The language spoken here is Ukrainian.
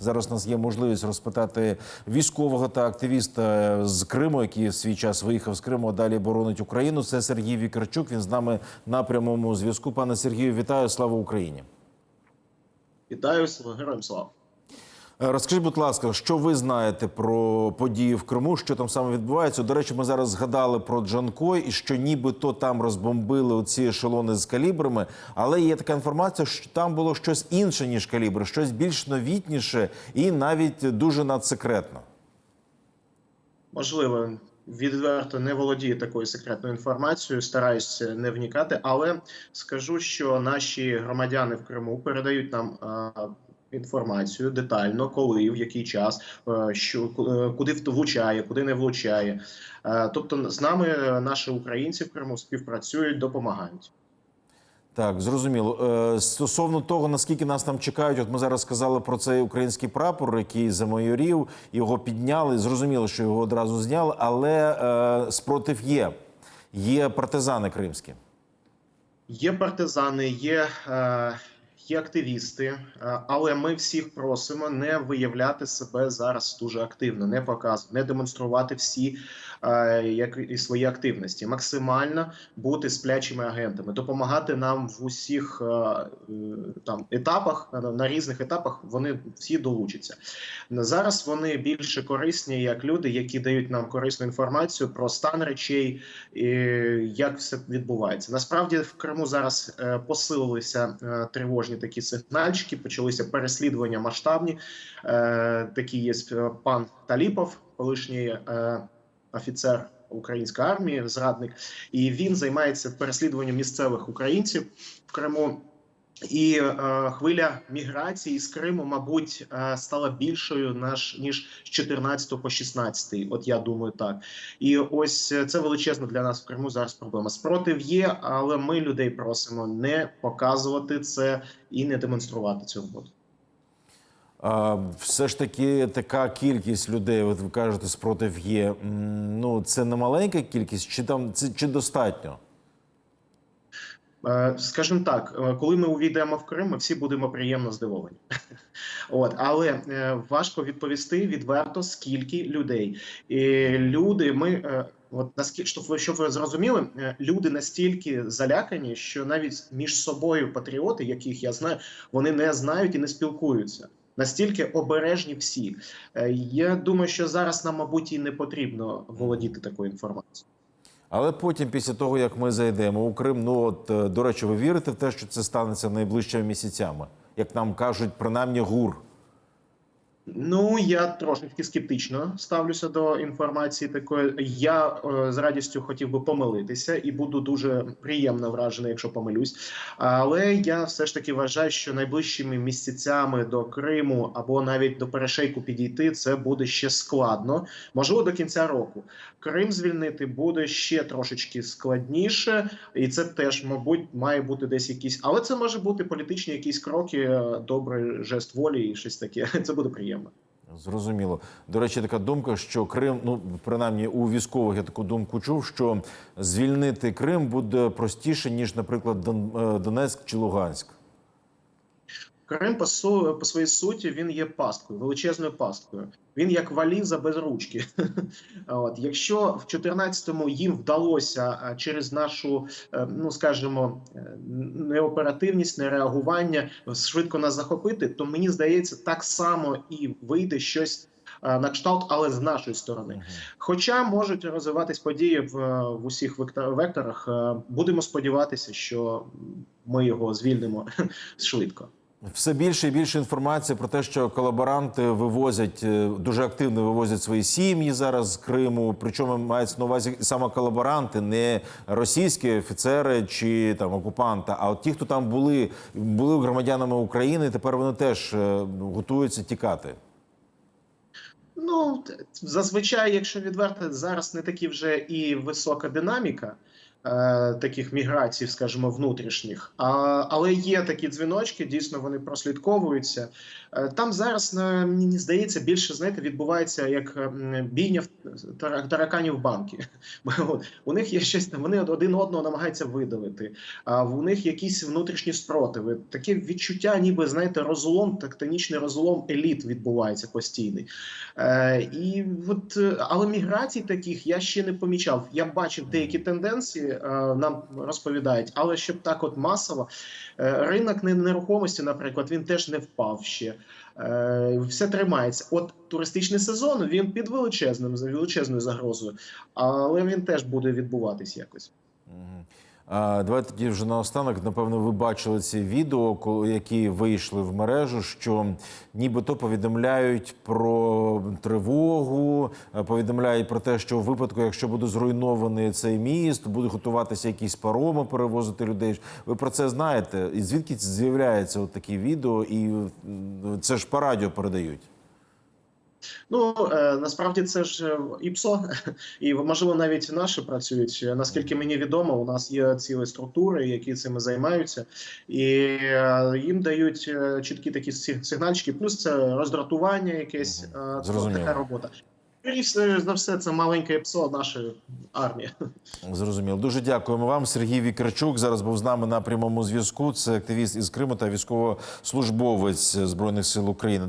Зараз у нас є можливість розпитати військового та активіста з Криму, який в свій час виїхав з Криму, а далі боронить Україну. Це Сергій Вікарчук. Він з нами на прямому зв'язку. Пане Сергію, вітаю! Слава Україні! Вітаю героям слава. Е, Розкажіть, будь ласка, що ви знаєте про події в Криму? Що там саме відбувається? До речі, ми зараз згадали про Джанкой і що нібито там розбомбили оці ешелони з калібрами. Але є така інформація, що там було щось інше ніж калібри, щось більш новітніше і навіть дуже надсекретно. Можливо, відверто не володію такою секретною інформацією, стараюсь не вникати, але скажу, що наші громадяни в Криму передають нам. Інформацію детально, коли, в який час, е, що е, куди влучає, куди не влучає. Е, Тобто, з нами наші українці в Криму співпрацюють, допомагають. Так, зрозуміло. Стосовно того, наскільки нас там чекають, от ми зараз сказали про цей український прапор, який замайорів, його підняли. Зрозуміло, що його одразу зняли, але спротив є. Є партизани кримські. Є партизани, є, е, є активісти, е, але ми всіх просимо не виявляти себе зараз дуже активно, не показувати, не демонструвати всі е, як і свої активності, максимально бути сплячими агентами, допомагати нам в усіх е, там етапах на, різних етапах. Вони всі долучаться. Зараз вони більше корисні як люди, які дають нам корисну інформацію про стан речей, як все відбувається. Насправді в Криму зараз посилилися е, тривожні такі сигнальчики, почалися переслідування масштабні. Е, Такі є пан Таліпов, колишній е, офіцер. Української армії, зрадник, і він займається переслідуванням місцевих українців в Криму. І е, хвиля міграції з Криму, мабуть, е, стала більшою наш ніж з 14 по 16. От я думаю, так. І ось е, це величезна для нас в Криму зараз проблема. Спротив є, але ми людей просимо не показувати це і не демонструвати цю роботу. Все ж таки така кількість людей, от ви кажете, спротив є. Ну, це не маленька кількість, чи там це чи достатньо? Е, Скажімо так, е, коли ми увійдемо в Крим, ми всі будемо приємно здивовані. От, але е, важко відповісти відверто, скільки людей. І люди, ми от наскільки щоб ви щоб ви зрозуміли, люди настільки залякані, що навіть між собою патріоти, яких я знаю, вони не знають і не спілкуються. Настільки обережні всі. Я думаю, що зараз нам, мабуть, і не потрібно володіти такою інформацією. Але потім, після того, як ми зайдемо у Крим, ну от е, до речі, ви вірите в те, що це станеться найближчими місяцями, як нам кажуть, принаймні гур. Ну, я трошечки скептично ставлюся до інформації такої. Я е, з радістю хотів би помилитися і буду дуже приємно вражений, якщо помилюсь. Але я все ж таки вважаю, що найближчими місяцями до Криму або навіть до перешейку підійти це буде ще складно. Можливо, до кінця року. Крим звільнити буде ще трошечки складніше, і це теж, мабуть, має бути десь якісь, але це може бути політичні якісь кроки, е, добрий жест волі і щось таке. Це буде приємно. Зрозуміло. До речі, така думка, що Крим, ну принаймні у військових я таку думку чув, що звільнити Крим буде простіше ніж, наприклад, е, Донецьк чи Луганськ. Крим по, су, по своїй суті він є пасткою, величезною пасткою. Він як валіза без ручки. От якщо в 14-му їм вдалося через нашу, е, ну скажімо, е, неоперативність, нереагування швидко нас захопити, то мені здається, так само і вийде щось. е, На кшталт, але з нашої сторони, хоча можуть розвиватись події в, в усіх векторах, е, будемо сподіватися, що ми його звільнимо швидко. Все більше і більше інформації про те, що колаборанти вивозять е, дуже активно вивозять свої сім'ї зараз з Криму. Причому мається на увазі саме колаборанти, не російські офіцери чи там окупанти, а от ті, хто там були, були громадянами України. Тепер вони теж е, готуються тікати. Ну зазвичай, якщо відверто, зараз не такі вже і висока динаміка. Е, таких міграцій, скажімо, внутрішніх. А, але є такі дзвіночки, дійсно вони прослідковуються. Е, Там зараз мені здається більше знаєте, відбувається як бійня в тараканів банки. У них є щось там, вони один одного намагаються видавити. А у них якісь внутрішні спротиви. Таке відчуття, ніби знаєте, розлом, тектонічний розлом еліт відбувається постійний. Е, і от, але міграцій таких я ще не помічав. Я бачив деякі тенденції, нам розповідають, але щоб так, от масово, е, ринок нерухомості, наприклад, він теж не впав ще. Е, Все тримається. От туристичний сезон він під величезним величезною загрозою, але він теж буде відбуватись якось. Давайте тоді вже наостанок. Напевно, ви бачили ці відео, які вийшли в мережу, що нібито повідомляють про тривогу, е, повідомляють про те, що у випадку, якщо буде зруйнований цей міст, будуть готуватися якісь пароми перевозити людей. Ви про це знаєте? І звідки з'являється от такі відео, і це ж по радіо передають. Ну е, насправді це ж е, ІПСО, і можливо навіть наші працюють. Наскільки мені відомо, у нас є цілі структури, які цим займаються, і е, їм дають чіткі такі сигнальчики. Плюс це роздратування, якесь Зрозуміло. така робота. Все за все це маленьке ІПСО нашої армії. Зрозуміло. Дуже дякуємо вам. Сергій Вікарчук зараз був з нами на прямому зв'язку. Це активіст із Криму та військовослужбовець Збройних сил України.